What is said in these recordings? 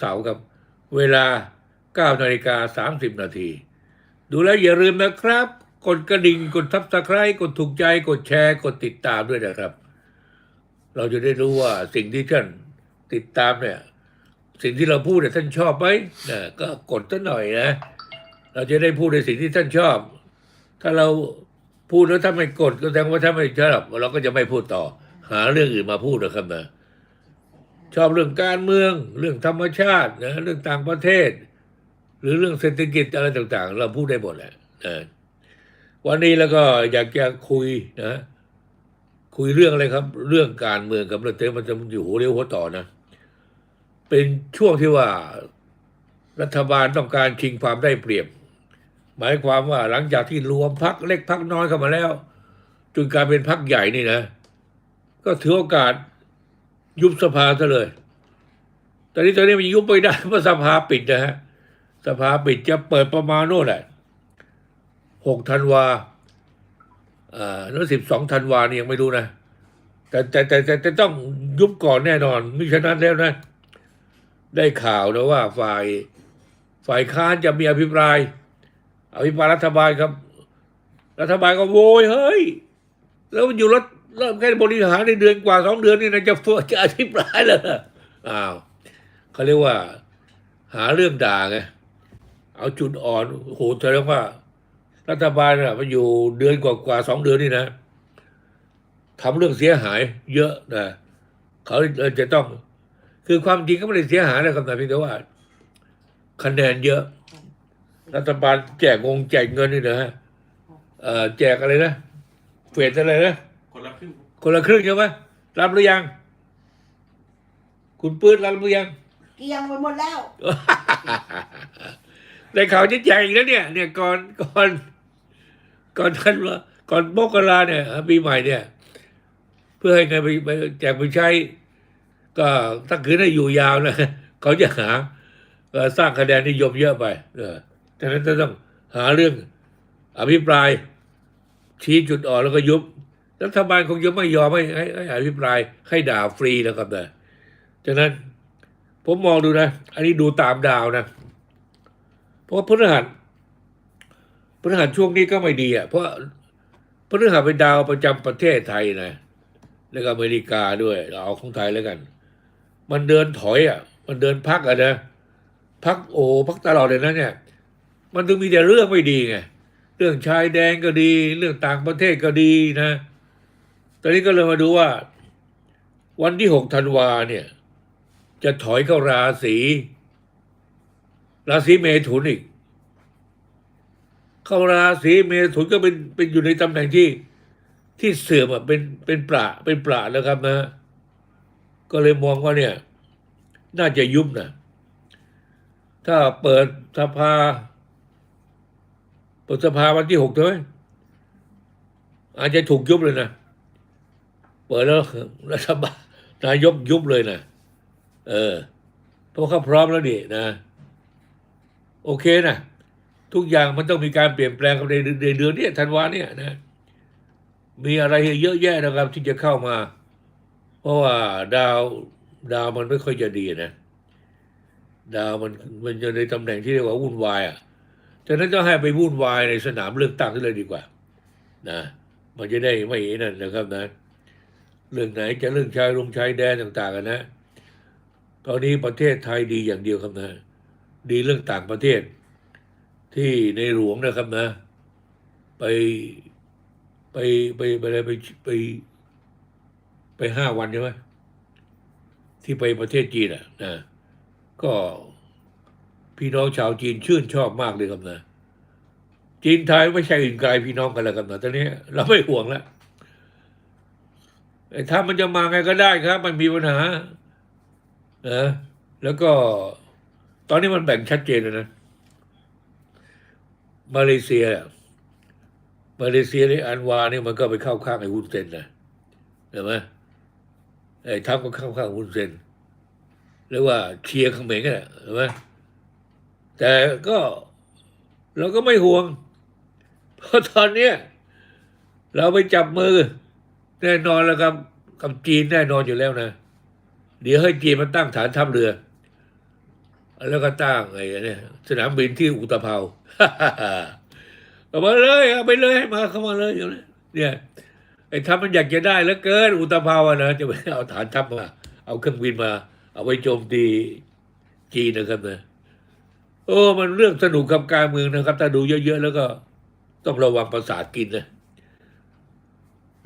เสาร์ครับ เวลา 9 นาฬิกา 30 นาที ดูแล้วอย่าลืมนะครับ กดกระดิ่ง กดทับสไครต์กดถูกใจ กดแชร์ กดติดตามด้วยนะครับ เราจะได้รู้ว่าสิ่งที่ท่านติดตามเนี่ย สิ่งที่เราพูดเนี่ยท่านชอบไหมนะก็กดท่านหน่อยนะ เราจะได้พูดในสิ่งที่ท่านชอบ ถ้าเราพูดแล้วถ้าไม่กดก็แสดงว่าถ้าไม่ชอบเราก็จะไม่พูดต่อ หาเรื่องอื่นมาพูดนะครับนะ ชอบเรื่องการเมือง เรื่องธรรมชาตินะเรื่องต่างประเทศ หรือเรื่องเศรษฐกิจอะไรต่าง ๆ เราพูดได้หมดแหละนะวันนี้แล้วก็อยากจะคุยนะ คุยเรื่องอะไรครับ เรื่องการเมืองกับเรื่องเต้มันจะอยู่หัวเรียวหัวต่อนะ เป็นช่วงที่ว่ารัฐบาลต้องการชิงความได้เปรียบ หมายความว่าหลังจากที่รวมพักเล็กพักน้อยเข้ามาแล้วจนกลายเป็นพักใหญ่นี่นะ ก็ถือโอกาส ยุบสภาซะเลย ตอนนี้ตอนนี้มันยุบไม่ได้เพราะสภาปิดนะฮะ สภาปิดจะเปิดประมาณโน่นแหละหกธันวาอ่าแล้วสิบสองธันวานี่ยังไม่รู้นะ แต่แต่แต่แต่แต่ต้องยุบก่อนแน่นอนมิฉะนั้นแล้วนะ ได้ข่าวนะว่าฝ่ายฝ่ายค้านจะมีอภิปราย อภิปรายรัฐบาลครับ รัฐบาลก็โวยเฮ้ย แล้วมันอยู่รัฐ เริ่มแค่บริหารในเดือนกว่าสองเดือนนี่นะจะฟจะอภิปรายเหรออ้าวเขาเรียกว่า หาเรื่องด่าไงเอาจุดอ่อนโอ้โหแสดงว่า รัฐบาลน่ะมันอยู่เดือนกว่ากว่าสองเดือนนี่นะทำเรื่องเสียหาย เยอะนะเขาจะต้อง คือความจริงก็ไม่ได้เสียหายนะครับแต่เพียงแต่ว่า คะแนนเยอะ รัฐบาลแจกงงแจกเงินนี่นะฮะแจกอะไรนะเฟสอะไรนะ คนละครึ่งคนละครึ่งใช่ไหมรับหรือยัง คุณปื้ดรับหรือยัง เกรียงไปหมดแล้ว ได้ข่าวจะแจกอีกแล้วเนี่ย เนี่ยก่อนก่อน ก่อนท่านว่าก่อนมกราเนี่ยปีใหม่เนี่ย เพื่อให้เงินไปไปแจกไปใช้ ก็ถ้าคืนให้อยู่ยาวนะเขาจะหาเอ่อสร้างคะแนนนิยมเยอะไป เออฉะนั้นจะต้องหาเรื่องอภิปรายชี้จุดอ่อนแล้วก็ยุบ รัฐบาลคงจะไม่ยอมให้ให้ให้อภิปรายให้ด่าฟรีแล้วครับนะฉะนั้นผมมองดูนะ อันนี้ดูตามดาวนะ เพราะว่าพฤหัสพฤหัสช่วงนี้ก็ไม่ดีอะ เพราะพฤหัสเป็นดาวประจำประเทศไทยนะ แล้วก็อเมริกาด้วย เราเอาของไทยแล้วกัน มันเดินถอยอะ มันเดินพักอะนะ พักโอ้พักตลอดเลยนะเนี่ย มันถึงมีแต่เรื่องไม่ดีไง เรื่องชายแดนก็ดี เรื่องต่างประเทศก็ดีนะ ตอนนี้ก็เลยมาดูว่า วันที่หกธันวาเนี่ย จะถอยเข้าราศีราศีเมถุนอีก เข้าราศีเมถุนก็เป็นเป็นอยู่ในตำแหน่งที่ที่เสื่อมอะเป็นเป็นประเป็นประแล้วครับนะ ก็เลยมองว่าเนี่ย น่าจะยุบนะถ้าเปิดสภาเปิดสภาวันที่หกใช่ไหมอาจจะถูกยุบเลยนะ เปิดแล้วรัฐบาลนายกยุบเลยนะเออเพราะเขาพร้อมแล้วนี่นะ โอเคนะทุกอย่างมันต้องมีการเปลี่ยนแปลงในในเดือนนี้ธันวาเนี่ยนะ มีอะไรเยอะแยะนะครับ ที่จะเข้ามา เพราะว่าดาวดาวมันไม่ค่อยจะดีนะ ดาวมันมันจะในตำแหน่งที่เรียกว่าวุ่นวายอะฉะนั้นต้องให้ไปวุ่นวายในสนามเลือกตั้งเลยดีกว่า นะ มันจะได้ไม่นั่นนะครับนะ เรื่องไหนจะเรื่องชายลงชายแดนต่างๆกันนะตอนนี้ประเทศไทยดีอย่างเดียวครับนะ ดีเรื่องต่างประเทศ ที่ในหลวงนะครับนะ ไปไปไปไปอะไรไปไปไปห้าวันใช่ไหมที่ไปประเทศจีนอะนะก็พี่น้องชาวจีนชื่นชอบมากเลยครับนะ จีนไทยไม่ใช่อื่นไกลพี่น้องกันแล้วครับนะตอนนี้เราไม่ห่วงแล้ว ไอ้ถ้ามันจะมาไงก็ได้ครับ มันมีปัญหานะแล้วก็ตอนนี้มันแบ่งชัดเจนนะมาเลเซีย มาเลเซียในอันวาเนี่ยมันก็ไปเข้าข้างไอ้วุ้นเซนนะเห็นไหมไอ้ทัพก็เข้าข้างวุ้นเซนเรียกว่าเชียร์เขมรกันเห็นไหมแต่ก็เราก็ไม่ห่วง เพราะตอนเนี้ยเราไปจับมือ แน่นอนแล้วครับกับจีนแน่นอนอยู่แล้วนะ เดี๋ยวให้จีนมันตั้งฐานทัพเรือ แล้วก็ตั้งไอ้เนี่ยสนามบินที่อุตภเปาเอามาเลยเอาไปเลยให้มาเข้ามาเลยเดี๋ยวนี้เนี่ยไอ้ทัพมันอยากจะได้แล้วเกินอุตภเปาอะนะจะไปเอาฐานทัพมา เอาเครื่องบินมา เอาไว้โจมตีจีนนะครับนะโอ้มันเรื่องสนุกกับการเมืองนะครับ ถ้าดูเยอะๆแล้วก็ต้องระวังประสาทกินนะ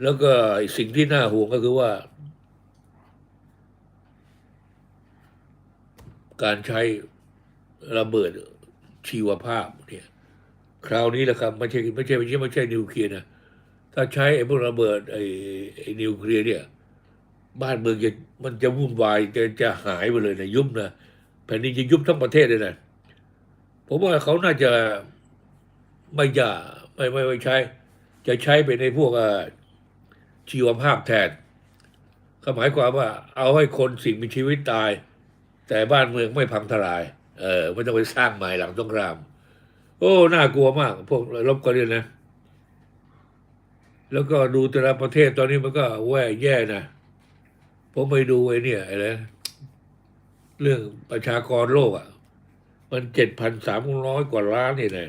แล้วก็สิ่งที่น่าห่วงก็คือว่า การใช้ระเบิดชีวภาพเนี่ยคราวนี้แหละครับไม่ใช่ไม่ใช่ไม่ใช่ไม่ใช่นิวเคลียร์นะถ้าใช้ไอ้พวกระเบิดไอ้ไอ้นิวเคลียร์เนี่ย บ้านเมืองจะมันจะวุ่นวายจะจะหายไปเลยนะยุบนะแผ่นดินจะยุบทั้งประเทศเลยนะผมว่าเขาน่าจะไม่ย่าไม่ไม่ไม่ใช้ จะใช้ไปในพวกอ่า ชีวภาพแทนก็หมายความว่า เอาให้คนสิ่งมีชีวิตตาย แต่บ้านเมืองไม่พังทลาย เออไม่ต้องไปสร้างใหม่หลังสงคราม โอ้ น่ากลัวมาก พวกรบกันเนี่ยนะ แล้วก็ดูแต่ละประเทศตอนนี้มันก็แย่แย่นะผมไปดูไอ้นี่อะไรเรื่องประชากรโลกอะ่ะ มันเจ็ดพันสามร้อยกว่าล้านนี่แหละ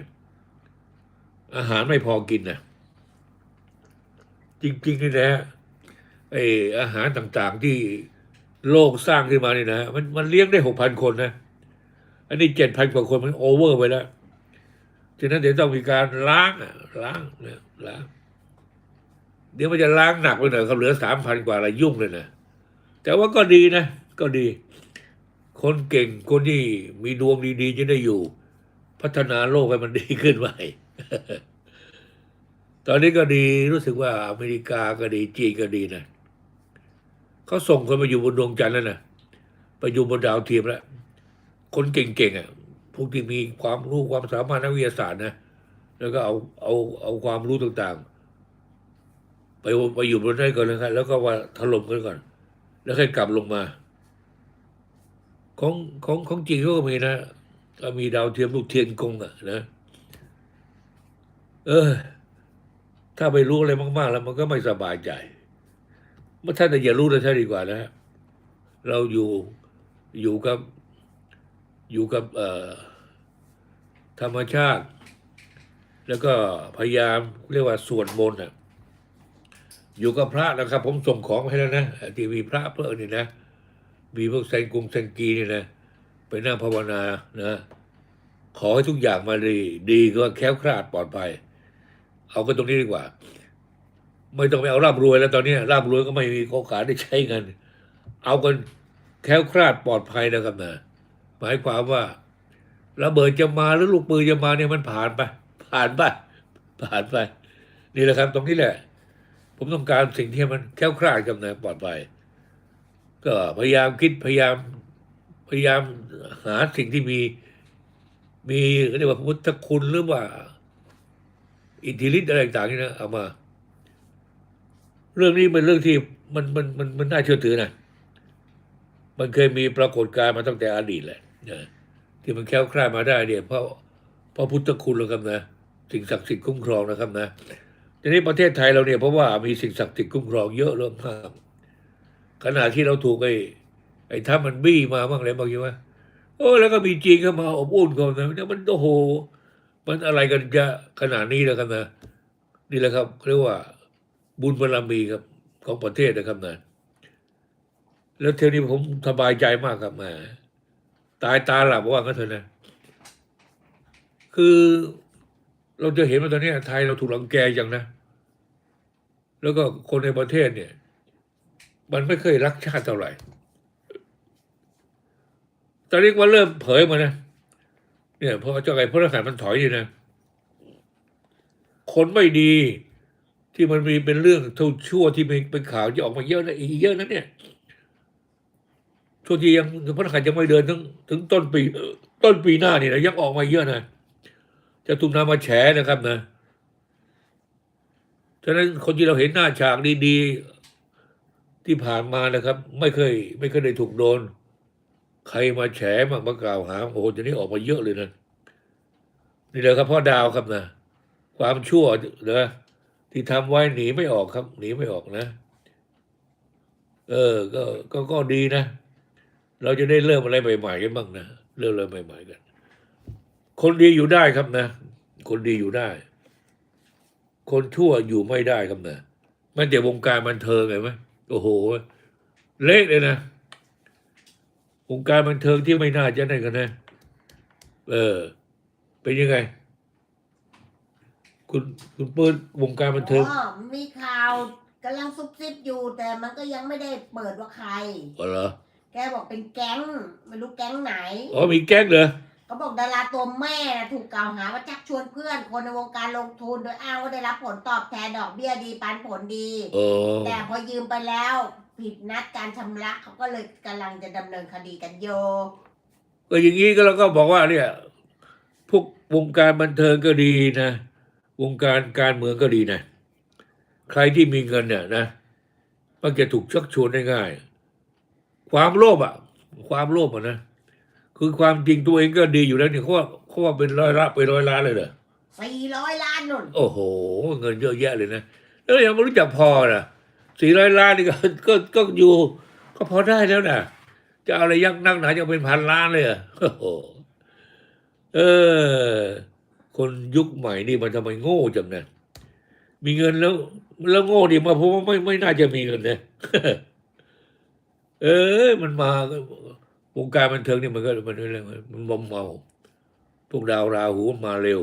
อาหารไม่พอกินนะ จริงๆนี่นะไออาหารต่างๆที่โลกสร้างขึ้นมานี่นะมันมันเลี้ยงได้หกพันคนนะ อันนี้เจ็ดพันกว่าคนมันโอเวอร์ไปแล้วฉะนั้นเดี๋ยวต้องมีการล้างอะล้างเนี่ยล้าง เดี๋ยวมันจะล้างหนักไปหน่อยเขาเหลือสามพันกว่าอะไรยุ่งเลยนะแต่ว่าก็ดีนะ ก็ดี คนเก่งคนที่มีดวงดีๆจะได้อยู่ พัฒนาโลกให้มันดีขึ้นไป ตอนนี้ก็ดีรู้สึกว่าอเมริกาก็ดีจีนก็ดีนะเขาส่งคนมาอยู่บนดวงจันทร์แล้วนะไปอยู่บนดาวเทียมแล้วคนเก่งๆอะพวกที่มีความรู้ความสามารถนักวิทยาศาสตร์นะแล้วก็เอาเอาเอาความรู้ต่างๆ ไปไปอยู่บนนั้นก่อนนะครับแล้วก็ว่าถล่มกันก่อน แล้วค่อยกลับลงมา ของของของจริงเขาก็มีนะก็มีดาวเทียมลูกเทียนกงอะนะ เออ ถ้าไปรู้อะไรมาก ๆ แล้วมันก็ไม่สบายใจเมื่อท่านอย่ารู้เลยใช่ดีกว่านะฮะเราอยู่อยู่กับอยู่กับธรรมชาติ แล้วก็พยายามเรียกว่าสวดมนต์อะอยู่กับพระนะครับ ผมส่งของให้แล้วนะที่มีพระเพื่อนนี่นะ มีพวกเซนกุงเซนกีนี่นะไปนั่งภาวนานะ ขอให้ทุกอย่างมาดี ดีก็แค้วคลาดปลอดภัย เอากันตรงนี้ดีกว่า ไม่ต้องไปเอาร่ำรวยแล้วตอนนี้ร่ำรวยก็ไม่มีโอกาสได้ใช้เงินเอากันแค้วคลาดปลอดภัยนะครับนะหมายความว่าระเบิดจะมาหรือลูกปืนจะมาเนี่ยมันผ่านไป ผ่านไปผ่านไปนี่แหละครับ ตรงนี้แหละ ผมต้องการสิ่งที่มันแค้วคลาดกับนะปลอดภัยก็พยายามคิดพยายามพยายามหาสิ่งที่มี มีเรียกว่าพุทธคุณหรือว่า อิทธิฤทธิ์อะไรต่างๆนี่นะเอามา เรื่องนี้เป็นเรื่องที่มันมันมันมันน่าเชื่อถือนะมันเคยมีปรากฏการณ์มาตั้งแต่อดีตแหละนะที่มันแคล้วคลาดมาได้เนี่ยเพราะเพราะพุทธคุณแล้วครับนะสิ่งศักดิ์สิทธิ์คุ้มครองนะครับนะทีนี้ประเทศไทยเราเนี่ยเพราะว่ามีสิ่งศักดิ์สิทธิ์คุ้มครองเยอะเริ่มมากขณะที่เราถูกไอ้ไอ้ถ้ามันบี้มาบ้างอะไรบางอย่างว่าโอ้แล้วก็มีจีนเข้ามาอบอุ่นกันนะเนี่ยมันโอ้โห มันอะไรกันจะขนาดนี้แล้วครับนะนี่แหละครับเรียกว่าบุญบารมีครับ ของประเทศนะครับนะแล้วเที่ยวนี้ผมสบายใจมากครับแหมาตายตาหลับว่างั้นเถอะนะ คือเราจะเห็นว่าตอนนี้ไทยเราถูกรังแกอย่างนะ แล้วก็คนในประเทศเนี่ย มันไม่เคยรักชาติเท่าไหร่ตอนนี้ว่าเริ่มเผยมานะ เนี่ยพอเจ้าไก่พระขันมันถอยดีนะคนไม่ดีที่มันมีเป็นเรื่องเท่าชั่วที่เป็นเป็นข่าวที่ออกมาเยอะนะอีกเยอะนะเนี่ยช่วงที่ยังพระขันยังไม่เดินถึงถึงต้นปีต้นปีหน้านี่นะยังออกมาเยอะนะจะถูกนำมาแฉนะครับนะฉะนั้นคนที่เราเห็นหน้าฉากดีๆที่ผ่านมานะครับ ไม่เคย ไม่เคยได้ถูกโดน ใครมาแฉมามากล่าวหาโอ้โหทีนี้ออกมาเยอะเลยนะนี่แหละครับพ่อดาวครับนะความชั่วนะที่ทำไว้หนีไม่ออกครับหนีไม่ออกนะ เออ ก็ก็ก็ดีนะ เราจะได้เริ่มอะไรใหม่ๆกันบ้างนะเรื่องอะไรใหม่ๆกัน คนดีอยู่ได้ครับนะ คนดีอยู่ได้ คนชั่วอยู่ไม่ได้ครับนะแม้แต่วงการบันเทิงไงไหมโอ้โห เละเลยนะ วงการบันเทิงที่ไม่น่าจะได้กันนะ เออ เป็นยังไง คุณคุณเปิดวงการบันเทิงอ๋อมีข่าวกำลังซุบซิบอยู่ แต่มันก็ยังไม่ได้เปิดว่าใครอ๋อเหรอแกบอกเป็นแก๊งไม่รู้แก๊งไหนอ๋อมีแก๊งเหรอเขาบอกดาราตัวแม่นะถูกกล่าวหาว่าชักชวนเพื่อนคนในวงการลงทุนโดยอ้างว่าได้รับผลตอบแทนดอกเบี้ยดีปันผลดีเออแต่พอยืมไปแล้ว ผิดนัดการชำระเขาก็เลยกำลังจะดำเนินคดีกันโย ก็อย่างนี้ก็เราก็บอกว่าเนี่ยพวกวงการบันเทิงก็ดีนะ วงการการเมืองก็ดีนะ ใครที่มีเงินเนี่ยนะมักจะถูกชักชวนได้ง่าย ความโลภอะ ความโลภอะนะคือความจริงตัวเองก็ดีอยู่แล้วเนี่ยเขาว่าเขาว่าเป็นร้อยละไปร้อยล้านเลยเหรอ สี่ร้อยล้านนุ่น โอ้โห เงินเยอะแยะเลยนะ แล้วยังไม่รู้จักพอนะ สี่ร้อยล้านนี่ก็ก็ก็อยู่ ก็พอได้แล้วนะจะอะไรยักนักหนาจะเป็นพันล้านเลยเอโอ้เออ คนยุคใหม่นี่มันทำไมโง่จังนะมีเงินแล้ว แล้วโง่ดีมาเพราะว่าไม่ไม่น่าจะมีเงินนะเออ มันมาวงการบันเทิงนี่มันก็มันอะไรมันบอมเมาพวกดาวราหูมาเร็ว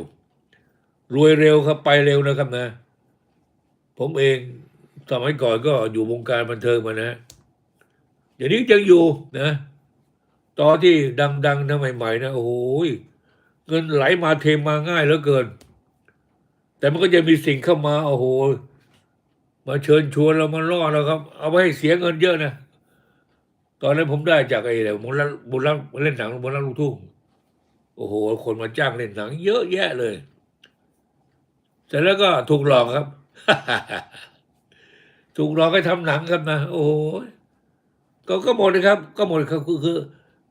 รวยเร็วครับไปเร็วนะครับนะ ผมเอง สมัยก่อนก็อยู่วงการบันเทิงมานะเดี๋ยวนี้ยังอยู่นะตอนที่ดังๆทำใหม่ๆนะโอ้โหเงินไหลมาเทมาง่ายเหลือเกิน แต่มันก็จะมีสิ่งเข้ามาโอ้โหมาเชิญชวนเรามาล่อเราครับ เอาไว้ให้เสียเงินเยอะนะตอนนั้นผมได้จากไอ้อะไรบุญรักบุญรักเล่นหนังบุญรักลูกทุ่งโอ้โห คนมาจ้างเล่นหนัง เยอะแยะเลยเสร็จแล้วก็ถูกหลอกครับ ถูกหลอกให้ทำหนังครับนะโอ้โหก็ก็หมดนะครับ ก็หมดครับคือคือ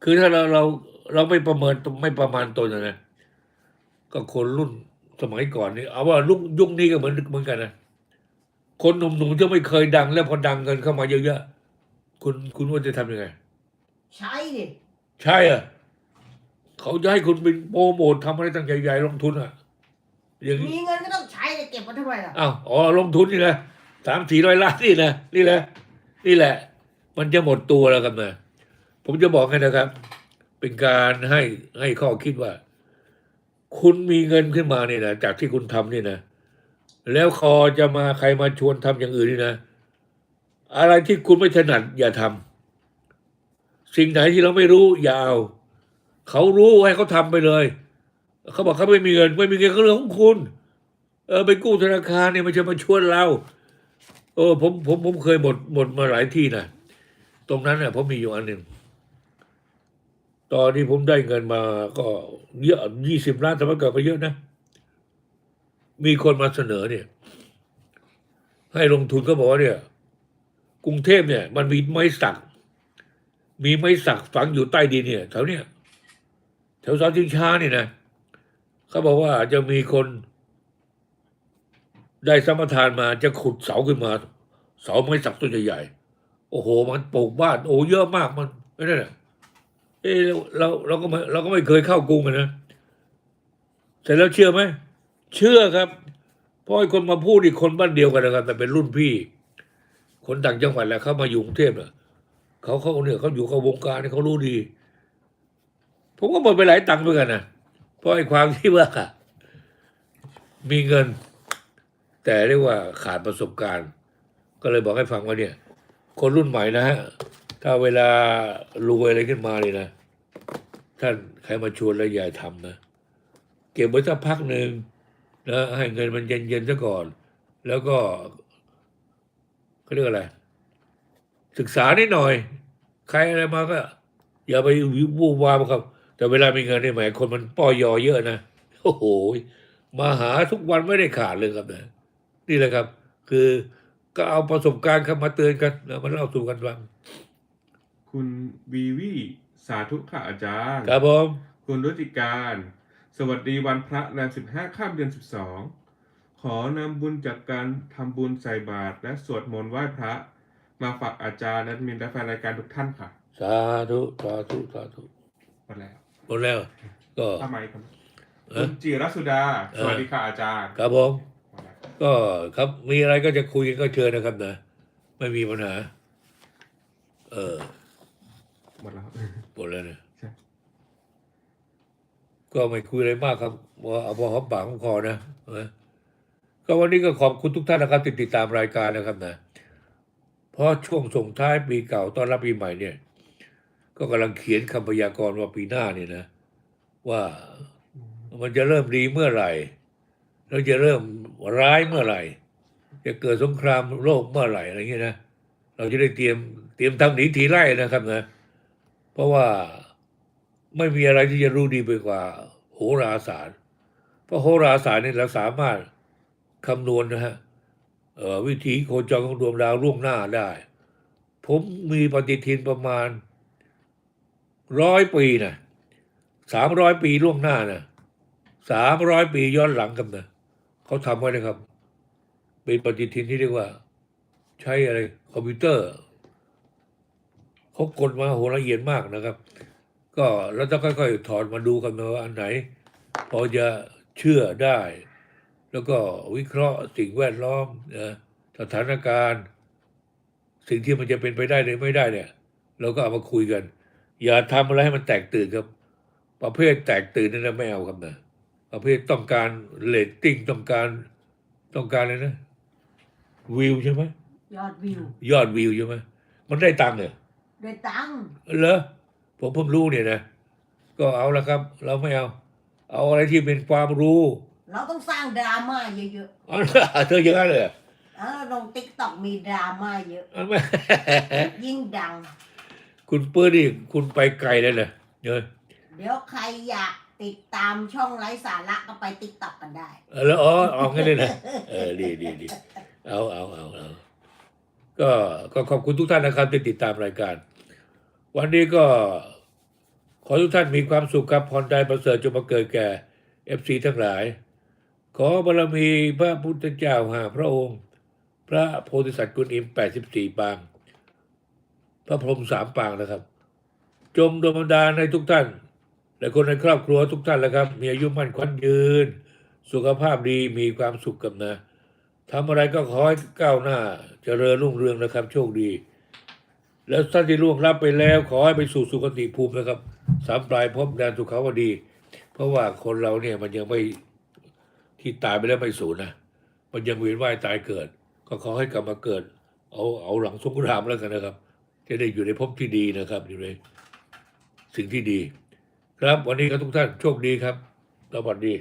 คือถ้าเราเราเราไม่ประเมินไม่ประมาณตนนะก็คนรุ่นสมัยก่อนนี่เอาว่าลุกยุคนี้ก็เหมือนเหมือนกันนะคนหนุ่มๆที่ไม่เคยดัง แล้วพอดังเงินเข้ามาเยอะๆคุณคุณว่าจะทำยังไง ใช่ดิใช่อะเขาจะให้คุณเป็นโปรโมททำอะไรตั้งใหญ่ๆลงทุนอะอย่างนี้มีเงินก็ต้องใช้แต่เก็บไว้ทำไมล่ะอ้าวอ๋อลงทุนนี่นะ สามสี่ร้อยล้านนี่นะนี่แหละ นี่แหละ มันจะหมดตัวแล้วครับนะผมจะบอกให้นะครับ เป็นการให้ให้ข้อคิดว่า คุณมีเงินขึ้นมาเนี่ยนะจากที่คุณทำนี่นะแล้วคอจะมาใครมาชวนทำอย่างอื่นนี่นะ อะไรที่คุณไม่ถนัดอย่าทำสิ่งไหนที่เราไม่รู้อย่าเอาเขารู้ให้เขาทำไปเลยเขาบอกเขาไม่มีเงิน ไม่มีเงินก็เรื่องของคุณ เออไปกู้ธนาคารเนี่ยมันจะมาชวนเรา เออผมผมผมเคยหมดหมดมาหลายที่นะตรงนั้นน่ะผมมีอยู่อันหนึ่งตอนที่ผมได้เงินมาก็เยอะยี่สิบล้านแต่ว่าเกิดก็เยอะนะ มีคนมาเสนอเนี่ย ให้ลงทุนก็บอกว่าเนี่ย กรุงเทพเนี่ย มันมีไม้สัก มีไม้สักฝังอยู่ใต้ดินเนี่ยแถวเนี่ยแถวเสาชิงช้านี่นะเขาบอกว่าจะมีคน ได้สมทานมาจะขุดเสาขึ้นมา เสาไม้สักต้นใหญ่ๆโอ้โห มันปลูกบ้าน โอ้เยอะมากมันไม่ได้นะเออเราเราก็ไม่เราก็ไม่เคยเข้ากรุงนะเสร็จแล้วเชื่อไหมเชื่อครับเพราะไอคนมาพูดอีกคนบ้านเดียวกันนะครับ แต่เป็นรุ่นพี่ คนต่างจังหวัดแหละเข้ามาอยู่กรุงเทพเนี่ยเขาเขาเนี่ยเขาอยู่กับวงการเนี่ยเขารู้ดี ผมก็หมดไปหลายตังค์เหมือนกันนะเพราะไอ้ความที่ว่ามีเงิน แต่เรียกว่าขาดประสบการณ์ ก็เลยบอกให้ฟังว่าเนี่ย คนรุ่นใหม่นะฮะถ้าเวลารวยอะไรขึ้นมาเลยนะ ท่านใครมาชวนแล้วอย่าทำนะ เก็บไว้สักพักหนึ่งนะให้เงินมันเย็นๆซะก่อน แล้วก็เขาเรียกอะไร ศึกษานิดหน่อย ใครอะไรมาก็ อย่าไปวูบวามครับ แต่เวลามีเงินเนี่ยคนมันป้อยอเยอะนะโอ้โหมาหาทุกวันไม่ได้ขาดเลยครับนะ นี่แหละครับ คือก็เอาประสบการณ์เข้ามาเตือนกันนะมาเล่าสู่กันฟัง คุณวีวีสาธุค่ะอาจารย์ ครับผมคุณรุจิการ สวัสดีวันพระแรมสิบห้าข้ามเดือนสิบสองขอนำบุญจากการทำบุญใส่บาตรและสวดมนต์ไหว้พระ มาฝากอาจารย์นัดมินและแฟนรายการทุกท่านค่ะ สาธุสาธุสาธุหมดแล้วหมหมดแล้ว ก็ทำไมครับเอคุอณจิรสุดาเออสวัสดีค่ะอาจารย์ ครับผม ก็ครับมีอะไรก็จะคุยกันก็เชิญนะครับนะ ไม่มีปัญหา เออหมดแล้วครับ หมดแล้วนะใช่ ก็ไม่คุยอะไรมากครับว่าเอาพอหอมปากหอมคอนะเออก็วันนี้ก็ขอบคุณทุกท่านนะครับที่ติดตามรายการนะครับนะ เพราะช่วงส่งท้ายปีเก่าต้อนรับปีใหม่เนี่ย ก็กำลังเขียนคำพยากรณ์ว่าปีหน้าเนี่ยนะ ว่ามันจะเริ่มดีเมื่อไหร่ แล้วจะเริ่มร้ายเมื่อไหร่ จะเกิดสงครามโลกเมื่อไหร่อะไรเงี้ยนะเราจะได้เตรียมเตรียมทำหนีทีไล่นะครับนะเพราะว่าไม่มีอะไรที่จะรู้ดีไปกว่า โหราศาสตร์ เพราะโหราศาสตร์เนี่ยเราสามารถคำนวณนะฮะวิถีโคจรของดวงดาวล่วงหน้าได้ ผมมีปฏิทินประมาณร้อยปีนะสามร้อยปีล่วงหน้านะสามร้อยปีย้อนหลังกันนะ เขาทำไว้นะครับ เป็นปฏิทินที่เรียกว่า ใช้อะไรคอมพิวเตอร์เขากดมาโหละเอียดมากนะครับ ก็เราต้องค่อย ๆ ถอดมาดูกันนะว่าอันไหน พอจะเชื่อได้ แล้วก็วิเคราะห์สิ่งแวดล้อมนะสถานการณ์ สิ่งที่มันจะเป็นไปได้หรือไม่ได้เนี่ย เราก็เอามาคุยกัน อย่าทำอะไรให้มันแตกตื่นครับ ประเภทแตกตื่นนั่นนะไม่เอาครับนะ ประเภทต้องการเลตติ้งต้องการต้องการอะไรนะวิวใช่ไหมยอดวิวยอดวิวใช่ไหมมันได้ตังค์เหรอด้วยตังค์เหรอผมเพิ่งรู้เนี่ยนะก็เอาละครับ เราไม่เอา เอาอะไรที่เป็นความรู้ เราต้องสร้างดราม่าเยอะเอาเธออย่างนั้นเลยเหรอๆเออลงติ๊กต็อกมีดราม่าเยอะเอาไม่ยิ่งดัง คุณเปิ้ลนี่คุณไปไกลเลยเหรอเนอะเดี๋ยวใครอยาก ติดตามช่องไร้สาระก็ไปติ๊กต็อกกันได้ เออแล้วอ๋อเอางั้นเลยนะเออดีดีดีเอาเอาเอาเอาก็ก็ขอบคุณทุกท่านนะครับที่ติดตามรายการ วันนี้ก็ ขอทุกท่านมีความสุขครับพรใดประเสริฐจงมาเกิดแก่เอฟซีทั้งหลาย ขอบารมีพระพุทธเจ้าหาพระองค์ พระโพธิสัตว์กุลอิมแปดสิบสี่ปาง พระพรหมสามปางนะครับ จงดลบันดาลให้ทุกท่าน และคนในครอบครัวทุกท่านแล้วครับ มีอายุมั่นขวัญยืน สุขภาพดีมีความสุขกับนะทำอะไรก็ขอให้ก้าวหน้าเจริญรุ่งเรืองนะครับ โชคดี แล้วท่านที่ล่วงรับไปแล้ว ขอให้ไปสู่สุคติภูมินะครับ สามปลายภพแดนสุขาวดี เพราะว่าคนเราเนี่ยมันยังไม่ที่ตายไปแล้วไม่สูญนะมันยังเวียนว่ายตายเกิด ก็ขอให้กลับมาเกิด เอาเอาหลังสงครามแล้วกันนะครับ จะได้อยู่ในภพที่ดีนะครับ อยู่ในสิ่งที่ดี ครับ วันนี้ก็ทุกท่านโชคดีครับสวัสดี